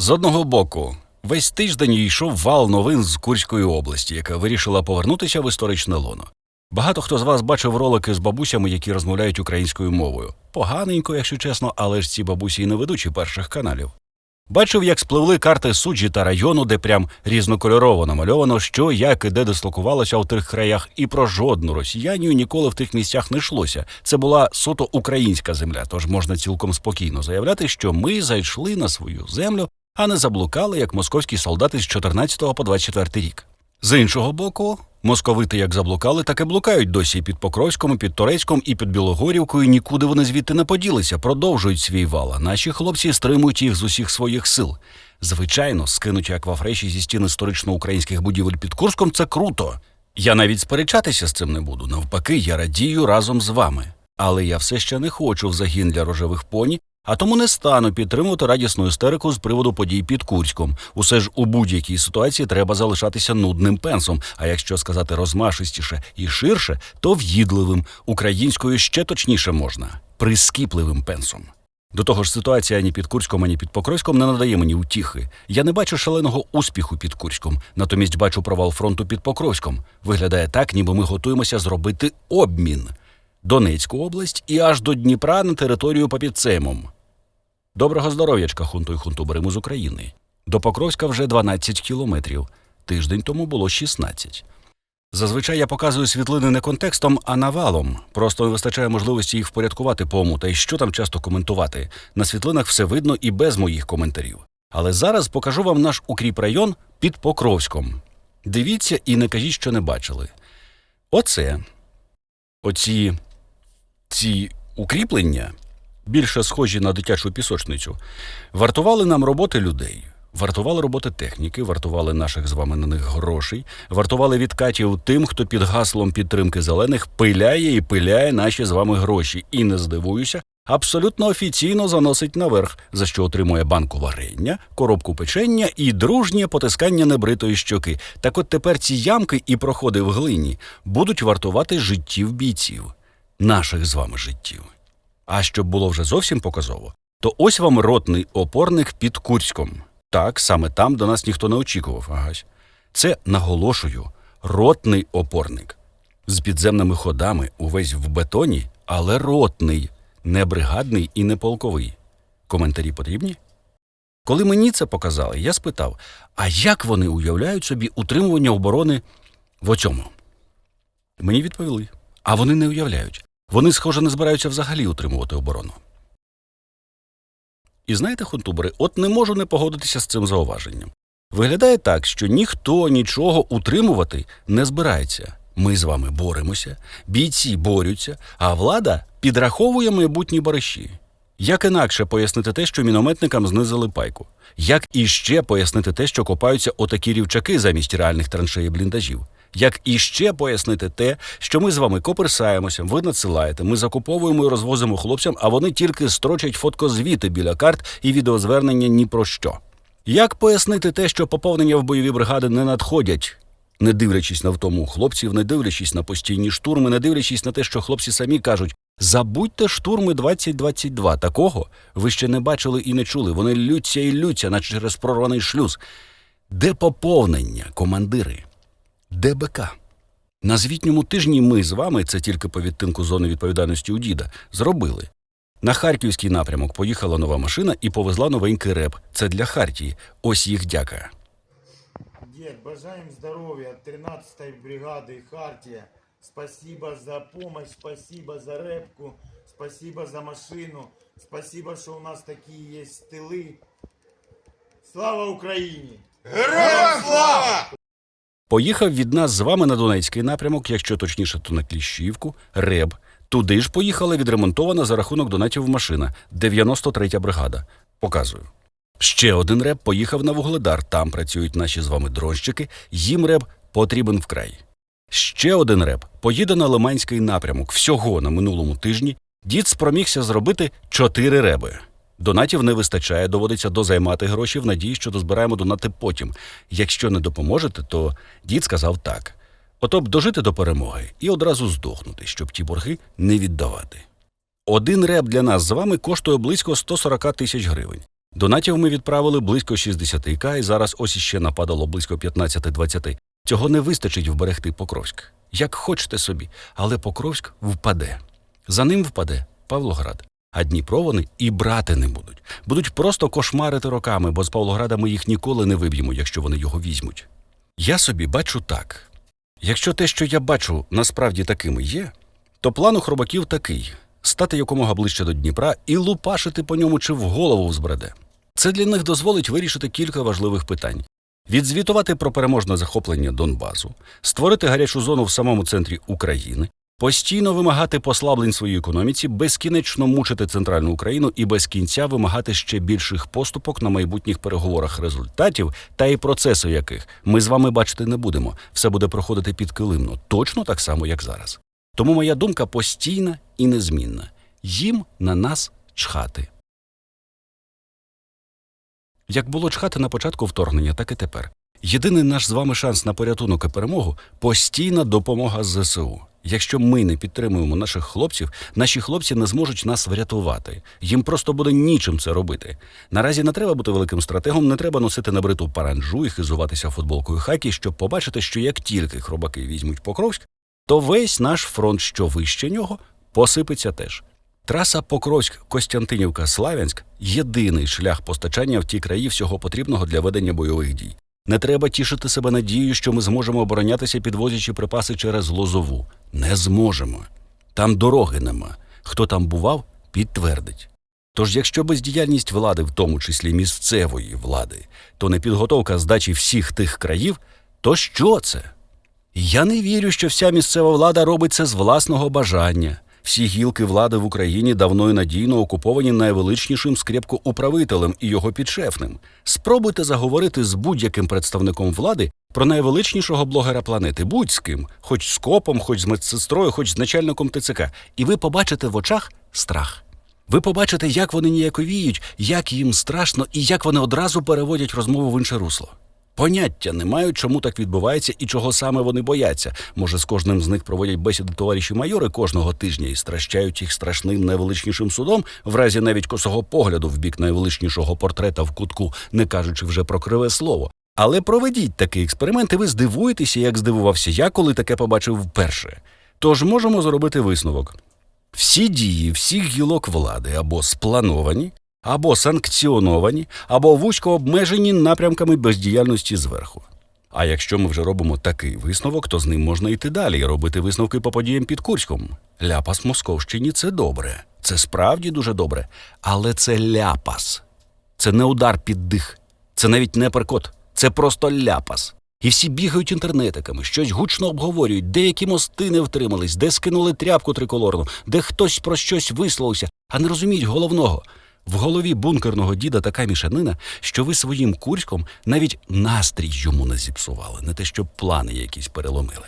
З одного боку, весь тиждень йшов вал новин з Курської області, яка вирішила повернутися в історичне лоно. Багато хто з вас бачив ролики з бабусями, які розмовляють українською мовою. Поганенько, якщо чесно, але ж ці бабусі і не ведучі перших каналів. Бачив, як спливли карти суджі та району, де прям різнокольорово намальовано, що, як і де дислокувалося в тих краях, і про жодну росіянію ніколи в тих місцях не йшлося. Це була суто українська земля, тож можна цілком спокійно заявляти, що ми зайшли на свою землю, а не заблукали, як московські солдати з 14 по 24 рік. З іншого боку, московити як заблукали, так і блукають досі під Покровськом, і під Турецьком, і під Білогорівкою. Нікуди вони звідти не поділися, продовжують свій вал. а Наші хлопці стримують їх з усіх своїх сил. Звичайно, скинуті аквафреші зі стін історично-українських будівель під Курском це круто. Я навіть сперечатися з цим не буду. Навпаки, я радію разом з вами. Але я все ще не хочу в загін для рожевих поні, а тому не стану підтримувати радісну істерику з приводу подій під Курськом. Усе ж у будь-якій ситуації треба залишатися нудним пенсом. А якщо сказати розмашистіше і ширше, то в'їдливим, українською ще точніше можна прискіпливим пенсом. До того ж, ситуація ані під Курськом, ані під Покровськом не надає мені утіхи. Я не бачу шаленого успіху під Курськом, натомість бачу провал фронту під Покровськом. Виглядає так, ніби ми готуємося зробити обмін. Донецьку область і аж до Дніпра на територію попід Сеймом. Доброго здоров'ячка, хунту і хунтуберимо з України. До Покровська вже 12 кілометрів. Тиждень тому було 16. Зазвичай я показую світлини не контекстом, а навалом. Просто не вистачає можливості їх впорядкувати пому, та й що там часто коментувати. На світлинах все видно і без моїх коментарів. Але зараз покажу вам наш укріпрайон під Покровськом. Дивіться і не кажіть, що не бачили. Оце. Оці ці укріплення, більше схожі на дитячу пісочницю, вартували нам роботи людей, вартували роботи техніки, вартували наших з вами на них грошей, вартували відкатів тим, хто під гаслом підтримки зелених пиляє і пиляє наші з вами гроші. І не здивуюся, абсолютно офіційно заносить наверх, за що отримує банку варення, коробку печення і дружнє потискання небритої щоки. Так от тепер ці ямки і проходи в глині будуть вартувати життів бійців наших з вами життів. А щоб було вже зовсім показово, то ось вам ротний опорник під Курськом. Так, саме там до нас ніхто не очікував, агась. Це наголошую, ротний опорник. З підземними ходами, увесь в бетоні, але ротний, не бригадний і не полковий. Коментарі потрібні? Коли мені це показали, я спитав: а як вони уявляють собі утримування оборони в оцьому? Мені відповіли, а вони не уявляють. Вони, схоже, не збираються взагалі утримувати оборону. І знаєте, хунтубери, от не можу не погодитися з цим зауваженням. Виглядає так, що ніхто нічого утримувати не збирається. Ми з вами боремося, бійці борються, а влада підраховує майбутні бариші. Як інакше пояснити те, що мінометникам знизили пайку? Як іще пояснити те, що копаються отакі рівчаки замість реальних траншей і бліндажів? Як іще пояснити те, що ми з вами коперсаємося, ви надсилаєте, ми закуповуємо і розвозимо хлопцям, а вони тільки строчать фоткозвіти біля карт і відеозвернення ні про що? Як пояснити те, що поповнення в бойові бригади не надходять, не дивлячись на втому хлопців, не дивлячись на постійні штурми, не дивлячись на те, що хлопці самі кажуть, забудьте штурми 2022. Такого ви ще не бачили і не чули. Вони лються і лються, наче через прорваний шлюз. Де поповнення, командири? Де БК? На звітньому тижні ми з вами, це тільки по відтинку зони відповідальності у діда, зробили. На харківський напрямок поїхала нова машина і повезла новенький реп. Це для Хартії. Ось їх дяка. Дед, бажаем здоровья от 13-й бригады Хартия. Спасибо за помощь, спасибо за репку, спасибо за машину, спасибо, что у нас такие есть тылы. Слава Украине! Поїхав від нас з вами на Донецький напрямок, якщо точніше, то на Кліщівку, Реб. Туди ж поїхала відремонтована за рахунок донатів машина, 93-я бригада. Показую. Ще один реб поїхав на Вугледар. Там працюють наші з вами дронщики. Їм реб потрібен вкрай. Ще один реб поїде на Лиманський напрямок. Всього на минулому тижні дід спромігся зробити чотири реби. Донатів не вистачає, доводиться дозаймати гроші в надії, що дозбираємо донати потім. Якщо не допоможете, то дід сказав так: ото б дожити до перемоги і одразу здохнути, щоб ті борги не віддавати. Один реб для нас з вами коштує близько 140 тисяч гривень. Донатів ми відправили близько 60к, і зараз ось іще нападало близько 15-20. Цього не вистачить вберегти Покровськ. Як хочете собі, але Покровськ впаде. За ним впаде Павлоград. А Дніпро вони і брати не будуть. Будуть просто кошмарити роками, бо з Павлограда ми їх ніколи не виб'ємо, якщо вони його візьмуть. Я собі бачу так. Якщо те, що я бачу, насправді такими є, то план у хробаків такий: стати якомога ближче до Дніпра і лупашити по ньому чи в голову взбреде. Це для них дозволить вирішити кілька важливих питань: відзвітувати про переможне захоплення Донбасу, створити гарячу зону в самому центрі України, постійно вимагати послаблень своїй економіці, безкінечно мучити центральну Україну і без кінця вимагати ще більших поступок на майбутніх переговорах результатів та і процесу яких ми з вами бачити не будемо. Все буде проходити підкилимно, точно так само, як зараз. Тому моя думка постійна і незмінна. Їм на нас чхати. Як було чхати на початку вторгнення, так і тепер. Єдиний наш з вами шанс на порятунок і перемогу постійна допомога ЗСУ. Якщо ми не підтримуємо наших хлопців, наші хлопці не зможуть нас врятувати. Їм просто буде нічим це робити. Наразі не треба бути великим стратегом, не треба носити набриту паранджу і хизуватися футболкою хакі, щоб побачити, що як тільки хробаки візьмуть Покровськ, то весь наш фронт, що вище нього, посипеться теж. Траса Покровськ Костянтинівка Славянськ єдиний шлях постачання в ті краї всього потрібного для ведення бойових дій. Не треба тішити себе надією, що ми зможемо оборонятися, підвозячи припаси через Лозову. Не зможемо. Там дороги нема. Хто там бував, підтвердить. Тож, якщо бездіяльність влади, в тому числі місцевої влади, то не підготовка здачі всіх тих країв, то що це? Я не вірю, що вся місцева влада робить це з власного бажання. Всі гілки влади в Україні давно і надійно окуповані найвеличнішим скрепкоуправителем і його підшефним. Спробуйте заговорити з будь-яким представником влади про найвеличнішого блогера планети, будь з ким, хоч з копом, хоч з медсестрою, хоч з начальником ТЦК, і ви побачите в очах страх. Ви побачите, як вони ніяковіють, як їм страшно і як вони одразу переводять розмову в інше русло. Поняття не мають, чому так відбувається і чого саме вони бояться. Може, з кожним з них проводять бесіди товариші майори кожного тижня і стращають їх страшним найвеличнішим судом, в разі навіть косого погляду в бік найвеличнішого портрета в кутку, не кажучи вже про криве слово. Але проведіть такий експеримент, і ви здивуєтеся, як здивувався я, коли таке побачив вперше. Тож можемо зробити висновок. Всі дії всіх гілок влади або сплановані, або санкціоновані, або вузько обмежені напрямками бездіяльності зверху. А якщо ми вже робимо такий висновок, то з ним можна йти далі і робити висновки по подіям під Курськом. Ляпас Московщині це добре, це справді дуже добре, але це ляпас. Це не удар під дих, це навіть не перкот, це просто ляпас. І всі бігають інтернетиками, щось гучно обговорюють, деякі мости не втримались, де скинули тряпку триколорну, де хтось про щось висловився, а не розуміють головного. В голові бункерного діда така мішанина, що ви своїм курськом навіть настрій йому не зіпсували, не те, щоб плани якісь переломили.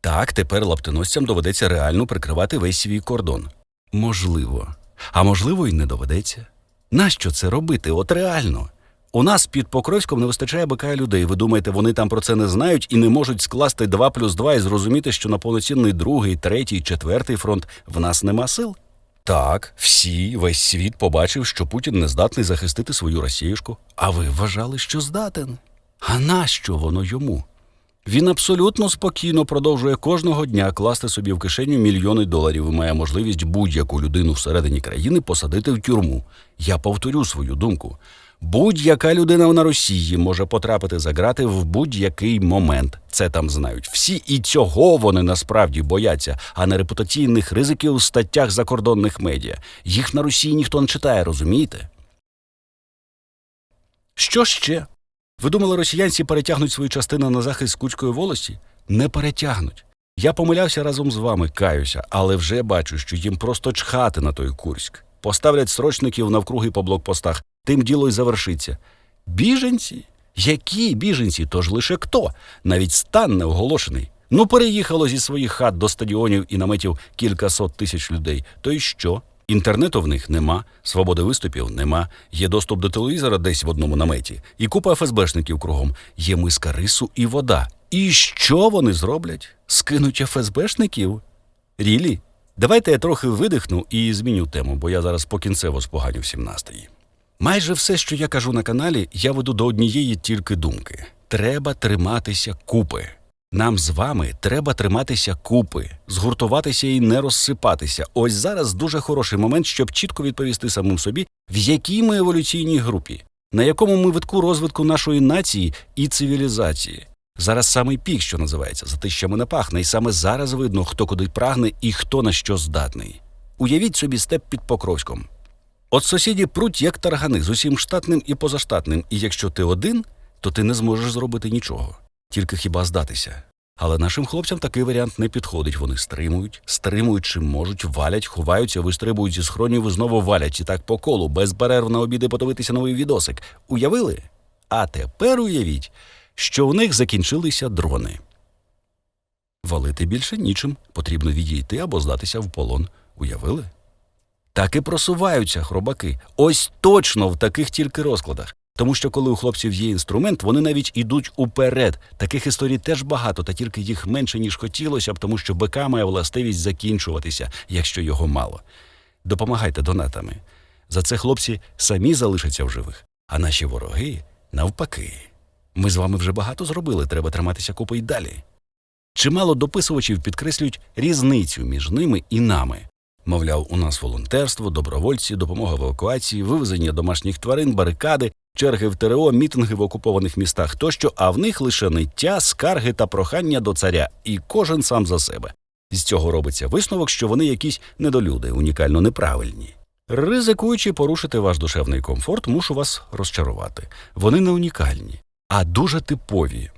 Так, тепер лаптиносцям доведеться реально прикривати весь свій кордон. Можливо. А можливо, і не доведеться. Нащо це робити? От реально. У нас під Покровськом не вистачає бика людей. Ви думаєте, вони там про це не знають і не можуть скласти 2 плюс 2 і зрозуміти, що на повноцінний другий, третій, четвертий фронт в нас нема сил? Так, всі, весь світ побачив, що Путін не здатний захистити свою Росіюшку. А ви вважали, що здатен? А нащо воно йому? Він абсолютно спокійно продовжує кожного дня класти собі в кишеню мільйони доларів і має можливість будь-яку людину всередині країни посадити в тюрму. Я повторю свою думку. Будь-яка людина на Росії може потрапити за грати в будь-який момент. Це там знають всі, і цього вони насправді бояться, а не репутаційних ризиків у статтях закордонних медіа. Їх на Росії ніхто не читає, розумієте? Що ще? Ви думали, росіянці перетягнуть свої частини на захист Куцької волості? Не перетягнуть. Я помилявся разом з вами, каюся, але вже бачу, що їм просто чхати на той Курськ. Поставлять срочників навкруги по блокпостах, тим діло й завершиться. Біженці? Які біженці? Тож лише хто? Навіть стан не оголошений. Ну, переїхало зі своїх хат до стадіонів і наметів кількасот тисяч людей. То й що? Інтернету в них нема, свободи виступів нема, є доступ до телевізора десь в одному наметі, і купа ФСБшників кругом, є миска рису і вода. І що вони зроблять? Скинуть ФСБшників? Рілі? Давайте я трохи видихну і зміню тему, бо я зараз покінцево споганю всім настрій. Майже все, що я кажу на каналі, я веду до однієї тільки думки: треба триматися купи. Нам з вами треба триматися купи, згуртуватися і не розсипатися. Ось зараз дуже хороший момент, щоб чітко відповісти самим собі, в якій ми еволюційній групі, на якому ми витку розвитку нашої нації і цивілізації. Зараз самий пік, що називається, за тищами не пахне, і саме зараз видно, хто куди прагне і хто на що здатний. Уявіть собі степ під Покровськом. От сусіді пруть як таргани з усім штатним і позаштатним, і якщо ти один, то ти не зможеш зробити нічого, тільки хіба здатися. Але нашим хлопцям такий варіант не підходить. Вони стримують, стримують чим можуть, валять, ховаються, вистрибують зі схронів і знову валять і так по колу, без перерв на обіди подивитися новий відосик. Уявили? А тепер уявіть, що у них закінчилися дрони. Валити більше нічим, потрібно відійти або здатися в полон. Уявили? Так і просуваються хробаки. Ось точно в таких тільки розкладах. Тому що коли у хлопців є інструмент, вони навіть ідуть уперед. Таких історій теж багато, та тільки їх менше, ніж хотілося б, тому що БК має властивість закінчуватися, якщо його мало. Допомагайте донатами. За це хлопці самі залишаться в живих, а наші вороги навпаки. Ми з вами вже багато зробили, треба триматися купи й далі. Чимало дописувачів підкреслюють різницю між ними і нами. Мовляв, у нас волонтерство, добровольці, допомога в евакуації, вивезення домашніх тварин, барикади, черги в ТРО, мітинги в окупованих містах тощо, а в них лише ниття, скарги та прохання до царя, і кожен сам за себе. З цього робиться висновок, що вони якісь недолюди, унікально неправильні. Ризикуючи порушити ваш душевний комфорт, мушу вас розчарувати. Вони не унікальні, а дуже типові.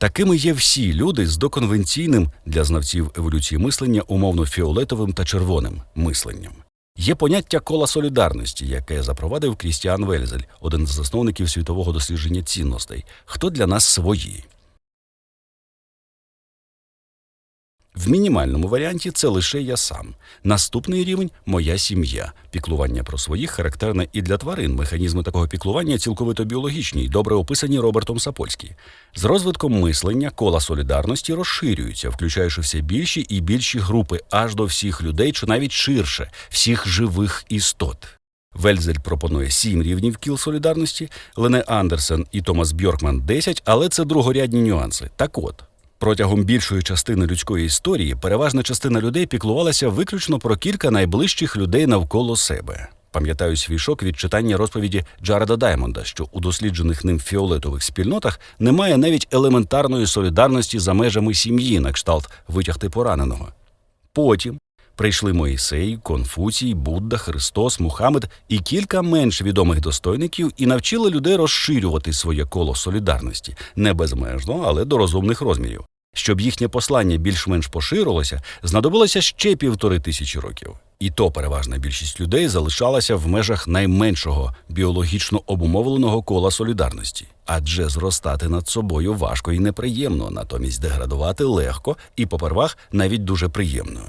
Такими є всі люди з доконвенційним для знавців еволюції мислення умовно фіолетовим та червоним мисленням. Є поняття кола солідарності, яке запровадив Крістіан Вельзель, один з засновників світового дослідження цінностей. Хто для нас свої? В мінімальному варіанті це лише я сам. Наступний рівень моя сім'я. Піклування про своїх характерне і для тварин. Механізми такого піклування цілковито біологічні й добре описані Робертом Сапольський. З розвитком мислення кола солідарності розширюються, включаючи все більші і більші групи аж до всіх людей, чи навіть ширше, всіх живих істот. Вельзель пропонує сім рівнів кіл солідарності, Лене Андерсен і Томас Бьоркман 10, але це другорядні нюанси. Так от. Протягом більшої частини людської історії переважна частина людей піклувалася виключно про кілька найближчих людей навколо себе. Пам'ятаю свій шок від читання розповіді Джареда Даймонда, що у досліджених ним фіолетових спільнотах немає навіть елементарної солідарності за межами сім'ї, на кшталт витягти пораненого. Потім прийшли Моїсей, Конфуцій, Будда, Христос, Мухаммед і кілька менш відомих достойників і навчили людей розширювати своє коло солідарності не безмежно, але до розумних розмірів. Щоб їхнє послання більш-менш поширилося, знадобилося ще півтори тисячі років. І то переважна більшість людей залишалася в межах найменшого біологічно обумовленого кола солідарності, адже зростати над собою важко і неприємно, натомість деградувати легко і попервах навіть дуже приємно.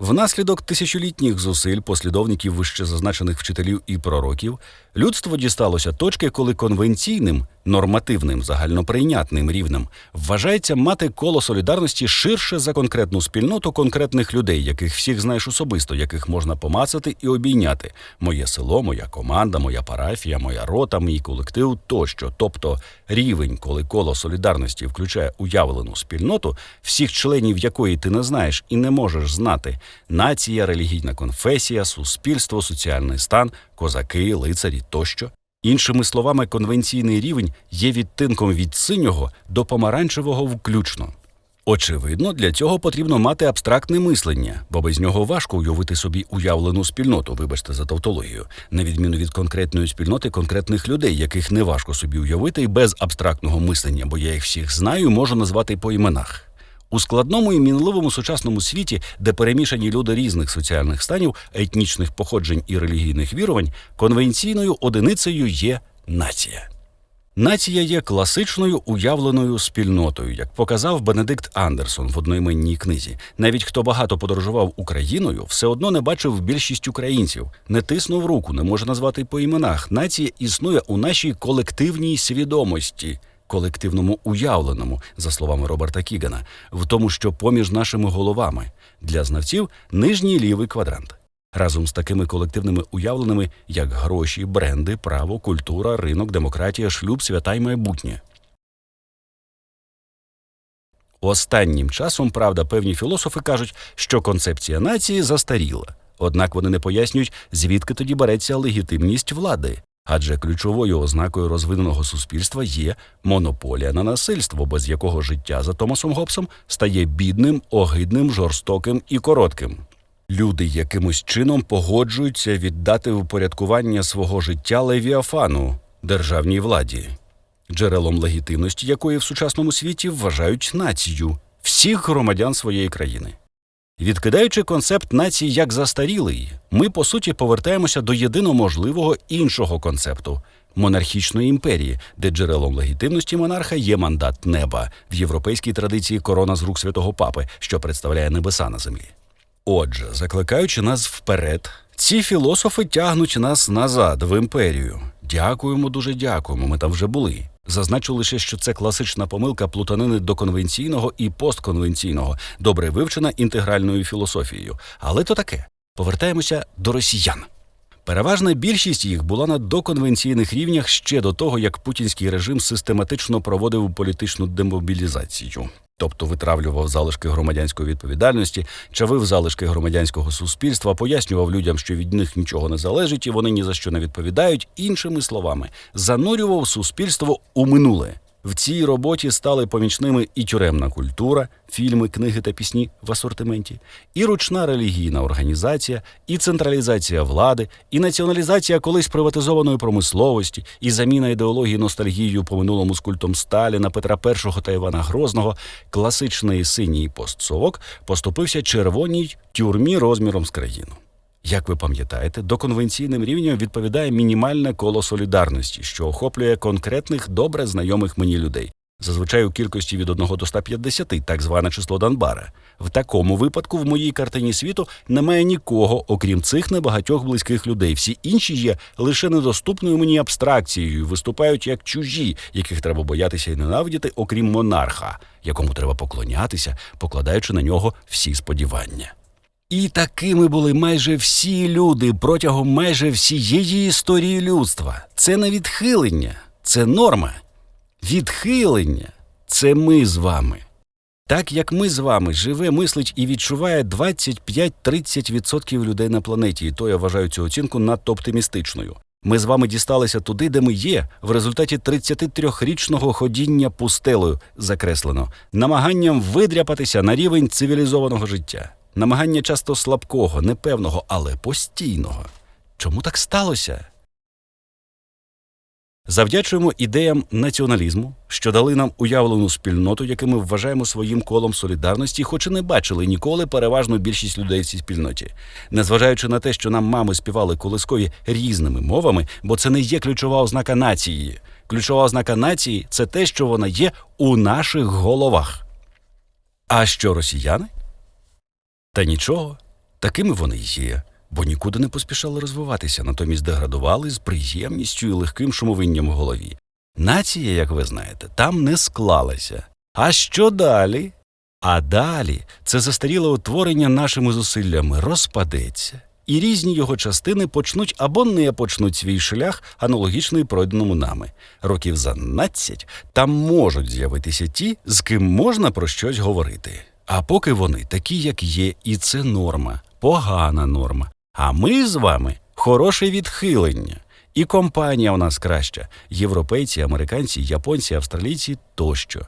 Внаслідок тисячолітніх зусиль послідовників вищезазначених вчителів і пророків людство дісталося точки, коли конвенційним, нормативним, загальноприйнятним рівнем вважається мати коло солідарності ширше за конкретну спільноту конкретних людей, яких всіх знаєш особисто, яких можна помацати і обійняти. Моє село, моя команда, моя парафія, моя рота, мій колектив тощо. Тобто рівень, коли коло солідарності включає уявлену спільноту, всіх членів якої ти не знаєш і не можеш знати нація, релігійна конфесія, суспільство, соціальний стан, козаки, лицарі тощо. Іншими словами, конвенційний рівень є відтинком від синього до помаранчевого включно. Очевидно, для цього потрібно мати абстрактне мислення, бо без нього важко уявити собі уявлену спільноту, вибачте за тавтологію, на відміну від конкретної спільноти конкретних людей, яких не важко собі уявити і без абстрактного мислення, бо я їх всіх знаю можу назвати по іменах. У складному і мінливому сучасному світі, де перемішані люди різних соціальних станів, етнічних походжень і релігійних вірувань, конвенційною одиницею є нація. Нація є класичною уявленою спільнотою, як показав Бенедикт Андерсон в одноіменній книзі. Навіть хто багато подорожував Україною, все одно не бачив більшість українців, не тиснув руку, не може назвати по іменах. Нація існує у нашій колективній свідомості, колективному уявленому, за словами Роберта Кігана, в тому, що поміж нашими головами для знавців нижній лівий квадрант. разом з такими колективними уявленнями, як гроші, бренди, право, культура, ринок, демократія, шлюб, свята й майбутнє. Останнім часом, правда, певні філософи кажуть, що концепція нації застаріла. Однак вони не пояснюють, звідки тоді береться легітимність влади. Адже ключовою ознакою розвиненого суспільства є монополія на насильство, без якого життя за Томасом Гоббсом стає бідним, огидним, жорстоким і коротким. Люди якимось чином погоджуються віддати упорядкування свого життя левіафану державній владі, джерелом легітимності якої в сучасному світі вважають націю всіх громадян своєї країни. Відкидаючи концепт нації як застарілий, ми по суті повертаємося до єдино можливого іншого концепту монархічної імперії, де джерелом легітимності монарха є мандат неба в європейській традиції корона з рук святого папи, що представляє небеса на землі. Отже, закликаючи нас вперед, ці філософи тягнуть нас назад в імперію. Дякуємо, дуже дякуємо. Ми там вже були. Зазначу лише, що це класична помилка плутанини до конвенційного і постконвенційного, добре вивчена інтегральною філософією. Але то таке. Повертаємося до росіян. Переважна більшість їх була на доконвенційних рівнях ще до того, як путінський режим систематично проводив політичну демобілізацію, тобто витравлював залишки громадянської відповідальності, чавив залишки громадянського суспільства, пояснював людям, що від них нічого не залежить, і вони ні за що не відповідають. Іншими словами, занурював суспільство у минуле. В цій роботі стали помічними і тюремна культура, фільми, книги та пісні в асортименті, і ручна релігійна організація, і централізація влади, і націоналізація колись приватизованої промисловості, і заміна ідеології ностальгією по минулому з культом Сталіна, Петра І та Івана Грозного, класичний синій постсовок поступився червоній тюрмі розміром з країну. Як ви пам'ятаєте, до конвенційним рівням відповідає мінімальне коло солідарності, що охоплює конкретних добре знайомих мені людей, зазвичай у кількості від 1 до 150, так зване число Данбара. В такому випадку в моїй картині світу немає нікого, окрім цих небагатьох близьких людей. Всі інші є лише недоступною мені абстракцією, виступають як чужі, яких треба боятися і ненавидіти, окрім монарха, якому треба поклонятися, покладаючи на нього всі сподівання. І такими були майже всі люди протягом майже всієї історії людства. Це не відхилення, це норма. Відхилення це ми з вами. Так як ми з вами живе, мислить і відчуває 25-30% людей на планеті, і то я вважаю цю оцінку надто оптимістичною. Ми з вами дісталися туди, де ми є, в результаті 33-річного ходіння пустелею, закреслено, намаганням видряпатися на рівень цивілізованого життя намагання часто слабкого, непевного, але постійного. Чому так сталося? Завдячуємо ідеям націоналізму, що дали нам уявлену спільноту, яку ми вважаємо своїм колом солідарності, хоч і не бачили ніколи переважну більшість людей в цій спільноті. Незважаючи на те, що нам мами співали колискові різними мовами, бо це не є ключова ознака нації. Ключова ознака нації це те, що вона є у наших головах. А що росіяни? Та нічого, такими вони й є, бо нікуди не поспішали розвиватися, натомість деградували з приємністю і легким шумовинням в голові. Нація, як ви знаєте, там не склалася. А що далі? А далі це застаріле утворення нашими зусиллями розпадеться, і різні його частини почнуть або не почнуть свій шлях, аналогічний пройденому нами. Років за 12 там можуть з'явитися ті, з ким можна про щось говорити. А поки вони такі, як є, і це норма, погана норма. А ми з вами хороше відхилення. І компанія у нас краща європейці, американці, японці, австралійці тощо.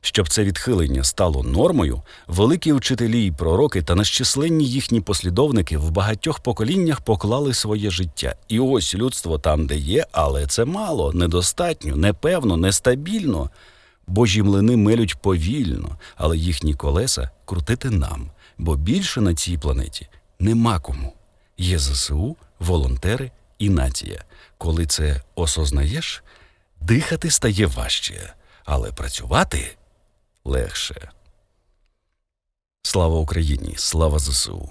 Щоб це відхилення стало нормою, великі вчителі й пророки та нещисленні їхні послідовники в багатьох поколіннях поклали своє життя. І ось людство там, де є, але це мало, недостатньо, непевно, нестабільно. Божі млини мелють повільно, але їхні колеса крутити нам, бо більше на цій планеті нема кому. Є ЗСУ, волонтери і нація. Коли це осознаєш, дихати стає важче, але працювати легше. Слава Україні! Слава ЗСУ!